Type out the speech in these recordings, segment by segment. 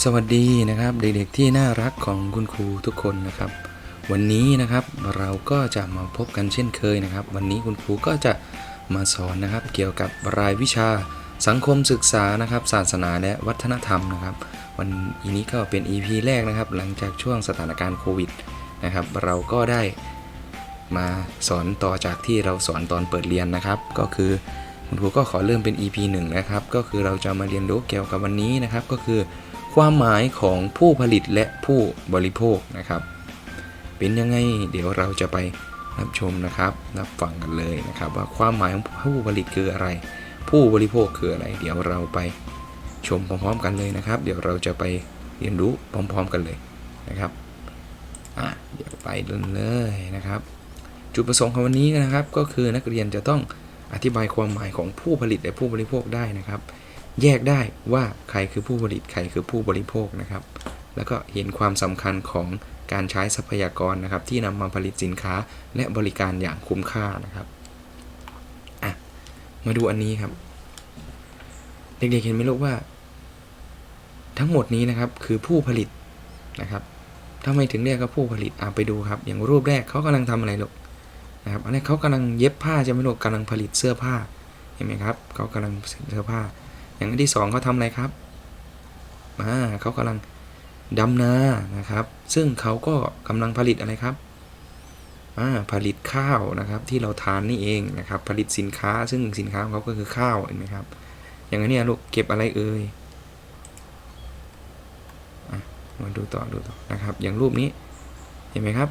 สวัสดีนะครับเด็กๆที่น่ารักของคุณครูทุกคนนะครับ วันนี้นะครับเราก็จะมาพบกันเช่นเคยนะครับ วันนี้คุณครูก็จะมาสอนนะครับ เกี่ยวกับรายวิชาสังคมศึกษานะครับ ศาสนาและวัฒนธรรมนะครับ วันนี้ก็เป็น EP แรกนะครับ หลังจากช่วงสถานการณ์โควิดนะครับ เราก็ได้มาสอนต่อจากที่เราสอนตอนเปิดเรียนนะครับ ก็คือคุณครูก็ขอเริ่มเป็น EP 1 นะครับ ก็คือเราจะมาเรียนรู้เกี่ยวกับวันนี้นะครับ ก็คือ ความหมายของผู้ผลิตและผู้บริโภคนะครับ เป็นยังไงเดี๋ยวเราจะไปรับชมนะครับรับฟังกันเลยนะครับ ว่าความหมายของผู้ผลิตคืออะไร ผู้บริโภคคืออะไร เดี๋ยวเราไปชมพร้อมๆกันเลยนะครับ เดี๋ยวเราจะไปเรียนรู้พร้อม ๆ กันเลยนะครับอะเดี๋ยวไปเริ่มเลยนะครับ จุดประสงค์ของวันนี้นะครับ ก็คือนักเรียนจะต้องอธิบายความหมายของผู้ผลิตและผู้บริโภคได้นะครับ แยกได้ว่าใครคือผู้ผลิตใครคือผู้บริโภคนะครับ แล้วก็เห็นความสำคัญของการใช้ทรัพยากรนะครับ ที่นำมาผลิตสินค้าและบริการอย่างคุ้มค่านะครับอะมาดูอันนี้ครับ เด็กๆเห็นไหมลูกว่า ทั้งหมดนี้นะครับคือผู้ผลิตนะครับทำไมถึงเรียกว่าผู้ผลิตอะไปดูครับ อย่างรูปแรกเขากำลังทำอะไรลูกนะครับอันนี้เขากำลังเย็บผ้าใช่ไหมลูกกำลังผลิตเสื้อผ้าเห็นไหมครับเขากำลังผลิตเสื้อผ้า อย่างที่สองเขาทำอะไรครับอ่าเขากำลังดำนานะครับ ซึ่งเขาก็กำลังผลิตอะไรครับอ่าผลิตข้าวนะครับ ที่เราทานนี่เองนะครับ ผลิตสินค้าซึ่งสินค้าของเขาก็คือข้าวเห็นไหมครับ อย่างนี้ลูกเก็บอะไรเอ่ยอะมาดูต่อดูต่อนะครับ อย่างรูปนี้เห็นไหมครับ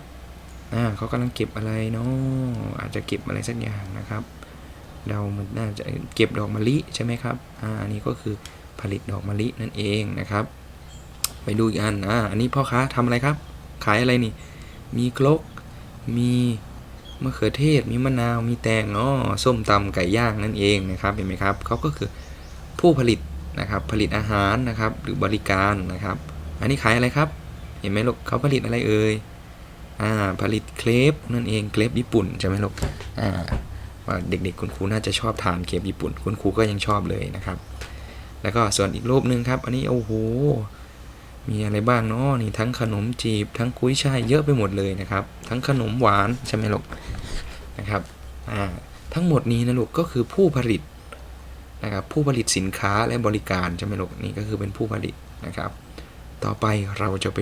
อ่าเขากำลังเก็บอะไรเนาะอาจจะเก็บอะไรสักอย่างนะครับ เรามันน่าจะเก็บดอกมะลิใช่ไหมครับ อ่า อันนี้ก็คือผลิตดอกมะลินั่นเองนะครับ ไปดูอีกอัน อ่า อันนี้พ่อค้าทำอะไรครับ ขายอะไรนี่ มีครก มีมะเขือเทศ มีมะนาว มีแตงอ๋อส้มตำไก่ย่างนั่นเองนะครับ เห็นไหมครับ เขาก็คือผู้ผลิตนะครับ ผลิตอาหารนะครับ หรือบริการนะครับ อันนี้ขายอะไรครับ เห็นไหมลูกเขาผลิตอะไรเอ่ย อ่า ผลิตเครปนั่นเอง เครปญี่ปุ่นใช่ไหมลูก อ่า ว่าเด็กๆ คุณครูน่าจะชอบทานเคปญี่ปุ่น คุณครูก็ยังชอบเลยนะครับ แล้วก็ส่วนอีกรูปหนึ่งครับ อันนี้โอ้โห มีอะไรบ้างเนาะนี่ทั้งขนมจีบ ทั้งกุ้ยช่ายเยอะไปหมดเลยนะครับ ทั้งขนมหวานใช่ไหมลูกนะครับอ่าทั้งหมดนี้นะลูกก็คือผู้ผลิตนะครับผู้ผลิตสินค้าและบริการใช่ไหมลูกนี่ก็คือเป็นผู้ผลิตนะครับ ต่อไปเราจะไป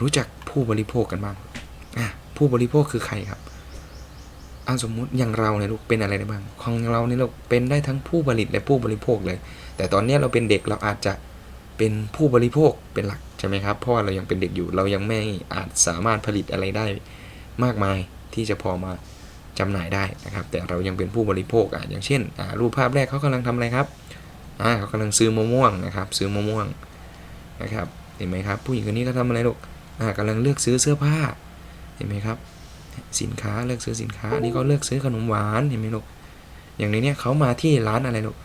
รู้จักผู้บริโภคกันบ้างผู้บริโภคคือใครครับ เอาสมมุติอย่างเราเนี่ยลูกเป็นอะไรได้บ้างของเราเนี่ยลูกเป็นได้ทั้งผู้ผลิตและผู้บริโภคเลย แต่ตอนนี้เราเป็นเด็กเราอาจจะเป็นผู้บริโภคเป็นหลักใช่ไหมครับเพราะว่าเรายังเป็นเด็กอยู่เรายังไม่อาจสามารถผลิตอะไรได้มากมายที่จะพอมาจำหน่ายได้นะครับ แต่เรายังเป็นผู้บริโภคอะอย่างเช่นรูปภาพแรกเขากำลังทำอะไรครับอ่าเขากำลังซื้อมะม่วงนะครับ ซื้อมะม่วงนะครับ เห็นไหมครับ ผู้หญิงคนนี้ก็ทำอะไรลูกอ่ากำลังเลือกซื้อเสื้อผ้า เห็นไหมครับ สินค้าเลือกซื้อสินค้าอันนี้ก็เลือกซื้อขนมหวานเห็นไหมลูกอย่างในเนี้ยเขามาที่ร้านอะไรลูก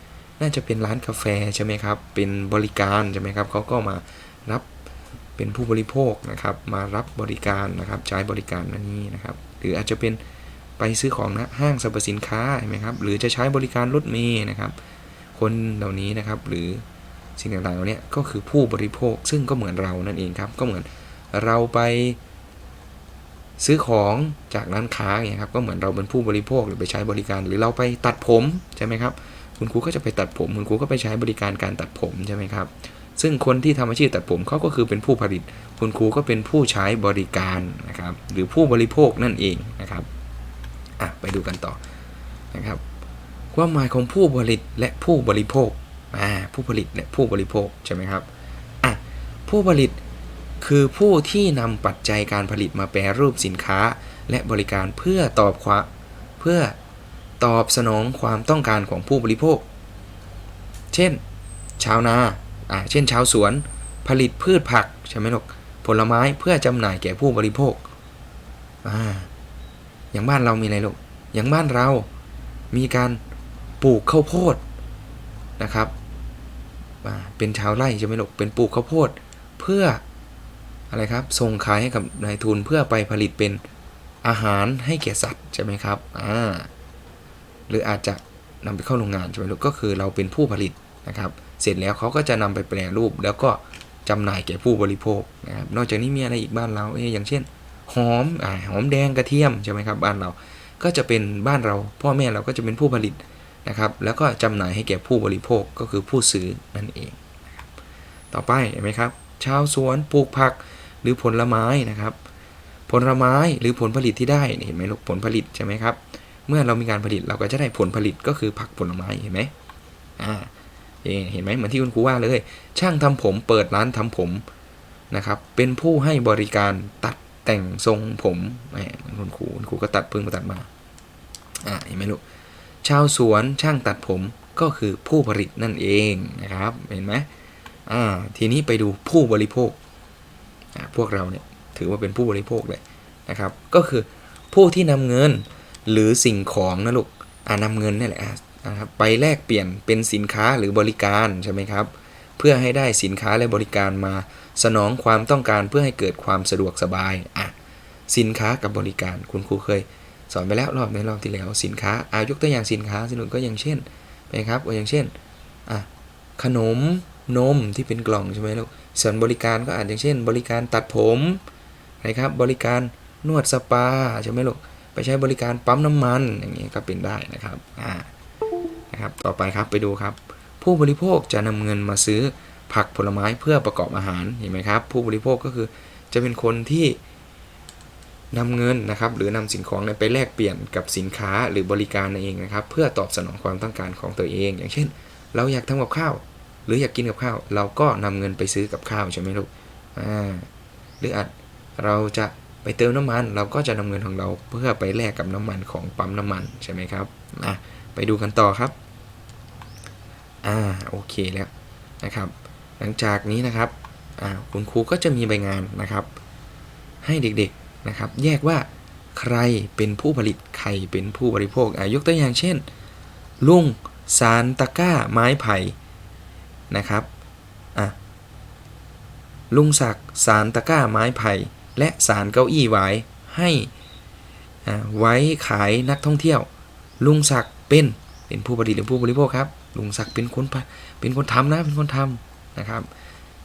น่าจะเป็นร้านกาแฟใช่ไหมครับ เป็นบริการใช่ไหมครับเขาก็มารับเป็นผู้บริโภคนะครับ มารับบริการนะครับ ใช้บริการอันนี้นะครับ หรืออาจจะเป็นไปซื้อของนะห้างสรรพสินค้าเห็นไหมครับหรือจะใช้บริการรถเมล์นะครับ คนเหล่านี้นะครับหรือสิ่งต่างๆเหล่านี้ก็คือผู้บริโภคซึ่งก็เหมือนเรานั่นเองครับ ก็เหมือนเราไป ซื้อของจากร้านค้าเนี่ยครับก็เหมือนเราเป็นผู้บริโภคหรือไปใช้บริการ หรือเราไปตัดผมใช่ไหมครับคุณครูก็จะไปตัดผม คุณครูก็ไปใช้บริการการตัดผมใช่ไหมครับซึ่งคนที่ทำอาชีพตัดผมเขาก็คือเป็นผู้ผลิต คุณครูก็เป็นผู้ใช้บริการนะครับหรือผู้บริโภคนั่นเองนะครับอะไปดูกันต่อนะครับความหมายของผู้ผลิตและผู้บริโภคอ่าผู้ผลิตและผู้บริโภคใช่ไหมครับอะผู้ผลิต คือผู้ที่นำปัจจัยการผลิตมาแปรรูปสินค้า และบริการเพื่อตอบความเพื่อตอบสนองความต้องการของผู้บริโภค เช่น ชาวนาอ่าเช่น ชาวสวน ผลิตพืชผักใช่ไหมลูกผลไม้เพื่อจำหน่ายแก่ผู้บริโภคอ่าอย่างบ้านเรามีอะไรลูกอย่างบ้านเรามีการปลูกข้าวโพดนะครับอ่าเป็นชาวไร่ใช่ไหมลูกเป็นปลูกข้าวโพดเพื่อ อะไรครับส่งขายให้กับนายทุนเพื่อไปผลิตเป็นอาหารให้แก่สัตว์ใช่ไหมครับอ่าหรืออาจจะนำไปเข้าโรงงานใช่ไหมลูกก็คือเราเป็นผู้ผลิตนะครับ เสร็จแล้วเขาก็จะนำไปแปรรูป แล้วก็จำหน่ายแก่ผู้บริโภคนะครับนอกจากนี้มีอะไรอีกบ้านเราเอ๊อย่างเช่น หอมอ่าหอมแดงกระเทียมใช่ไหมครับบ้านเราก็จะเป็นบ้านเราพ่อแม่เราก็จะเป็นผู้ผลิตนะครับ แล้วก็จำหน่ายให้แก่ผู้บริโภคก็คือผู้ซื้อนั่นเอง ต่อไปเห็นไหมครับ ชาวสวนปลูกผัก หรือผลไม้นะครับ ผลไม้หรือผลผลิตที่ได้เห็นไหมลูกผลผลิตใช่ไหมครับ เมื่อเรามีการผลิตเราก็จะได้ผลผลิตก็คือผักผลไม้เห็นไหมอ่าเอ่เห็นไหมเหมือนที่คุณครูว่าเลย ช่างทำผมเปิดร้านทำผมนะครับ เป็นผู้ให้บริการตัดแต่งทรงผมแหมเหมือนคุณครูคุณครูก็ตัดพิ่งมาตัดมาอ่าเห็นไหมลูกชาวสวนช่างตัดผมก็คือผู้ผลิตนั่นเองนะครับ เห็นไหมอ่าทีนี้ไปดูผู้บริโภค พวกเราเนี่ยถือว่าเป็นผู้บริโภคเลยนะครับ ก็คือผู้ที่นำเงินหรือสิ่งของนะลูกอ่านำเงินนี่แหละนะครับไปแลกเปลี่ยนเป็นสินค้าหรือบริการใช่ไหมครับ เพื่อให้ได้สินค้าและบริการมาสนองความต้องการเพื่อให้เกิดความสะดวกสบายอะสินค้ากับบริการคุณครูเคย สอนไปแล้วรอบในรอบที่แล้วสินค้าอายกตัวอย่างสินค้าสิหนุนก็อย่างเช่นนะครับก็อย่างเช่นอะขนมนมที่เป็นกล่องใช่ไหมลูก ส่วนบริการก็อาจอย่างเช่น บริการตัดผมนะครับ บริการนวดสปาใช่ไหมลูก ไปใช้บริการปั๊มน้ำมันอย่างนี้ก็เป็นได้นะครับอ่านะครับ ต่อไปครับไปดูครับ ผู้บริโภคจะนำเงินมาซื้อผักผลไม้เพื่อประกอบอาหารเห็นไหมครับ ผู้บริโภคก็คือจะเป็นคนที่นำเงินนะครับ หรือนำสิ่งของไปแลกเปลี่ยนกับสินค้าหรือบริการนั่นเองนะครับ เพื่อตอบสนองความต้องการของตัวเอง อย่างเช่น เราอยากทำกับข้าว หรืออยากกินกับข้าว เราก็นำเงินไปซื้อกับข้าวใช่ไหมลูกอ่าหรืออาจเราจะไปเติมน้ำมัน เราก็จะนำเงินของเราเพื่อไปแลกกับน้ำมันของปั๊มน้ำมันใช่ไหมครับอะไปดูกันต่อครับอ่าโอเคแล้วนะครับ หลังจากนี้นะครับอ่าคุณครูก็จะมีใบงานนะครับ ให้เด็กๆนะครับ แยกว่าใครเป็นผู้ผลิตใครเป็นผู้บริโภคอ่ายกตัวอย่างเช่น ลุงสารตะก้าไม้ไผ่ นะครับอะลุงศักดิ์สารตะกร้าไม้ไผ่และสารเก้าอี้ไว้ให้ไว้ขายนักท่องเที่ยว ลุงศักดิ์เป็นเป็นผู้ผลิตหรือผู้บริโภคครับ ลุงศักดิ์เป็นคนเป็นคนทำนะเป็นคนทำนะครับ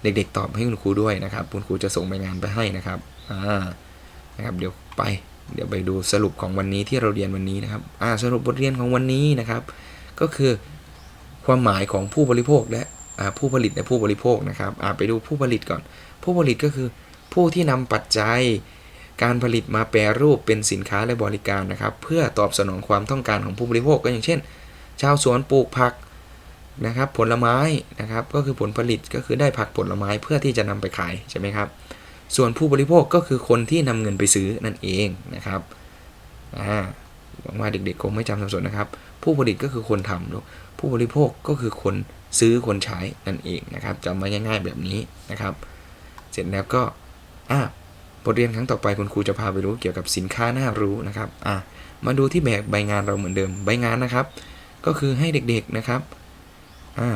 เด็กๆตอบให้คุณครูด้วยนะครับคุณครูจะส่งใบงานไปให้นะครับอ่านะครับเดี๋ยวไปเดี๋ยวไปดูสรุปของวันนี้ที่เราเรียนวันนี้นะครับอ่าสรุปบทเรียนของวันนี้นะครับ ก็คือความหมายของผู้บริโภคและ ผู้ผลิตและผู้บริโภคนะครับไปดูผู้ผลิตก่อน ผู้ผลิตก็คือผู้ที่นำปัจจัย การผลิตมาแปรรูปเป็นสินค้าและบริการนะครับ เพื่อตอบสนองความต้องการของผู้บริโภคก็อย่างเช่น ชาวสวนปลูกผักนะครับ ผลไม้นะครับก็คือผลผลิตก็คือได้ผักผลไม้เพื่อที่จะนำไปขายใช่ไหมครับ ส่วนผู้บริโภคก็คือคนที่นำเงินไปซื้อนั่นเองนะครับอ่า หวังว่าเด็กๆคงไม่จำสับสนนะครับ ผู้ผลิตก็คือคนทำลูกผู้บริโภคก็คือคนซื้อคนใช้นั่นเองนะครับจำไว้ง่าย ๆแบบนี้นะครับ เสร็จแล้วก็อ่าบทเรียนครั้งต่อไปคุณครูจะพาไปรู้เกี่ยวกับสินค้าน่ารู้นะครับอ่ามาดูที่แบบใบงานเราเหมือนเดิมใบงานนะครับ ก็คือให้เด็กๆนะครับอ่า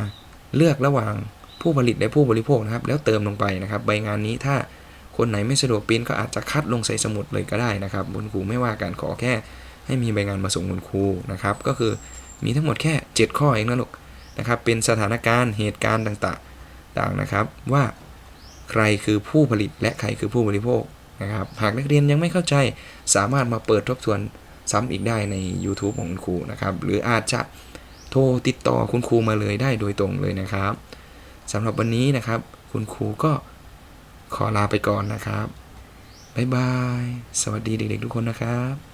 เลือกระหว่างผู้ผลิตและผู้บริโภคนะครับ แล้วเติมลงไปนะครับ ใบงานนี้ถ้าคนไหนไม่สะดวกปริ้นก็อาจจะคัดลงใส่สมุดเลยก็ได้นะครับคุณครูไม่ว่ากันขอแค่ ให้มีใบงานมาส่งคุณครูนะครับ ก็คือมีทั้งหมดแค่ 7 ข้อเองนะลูกนะครับ เป็นสถานการณ์เหตุการณ์ต่างๆต่างนะครับว่าใครคือผู้ผลิตและใครคือผู้บริโภคนะครับหากนักเรียนยังไม่เข้าใจสามารถมาเปิดทบทวนซ้ำอีกได้ใน YouTube ของคุณครูนะครับหรืออาจจะโทรติดต่อคุณครูมาเลยได้โดยตรงเลยนะครับสำหรับวันนี้นะครับ คุณครูก็ขอลาไปก่อนนะครับบ๊ายบาย สวัสดีเด็กๆทุกคนนะครับ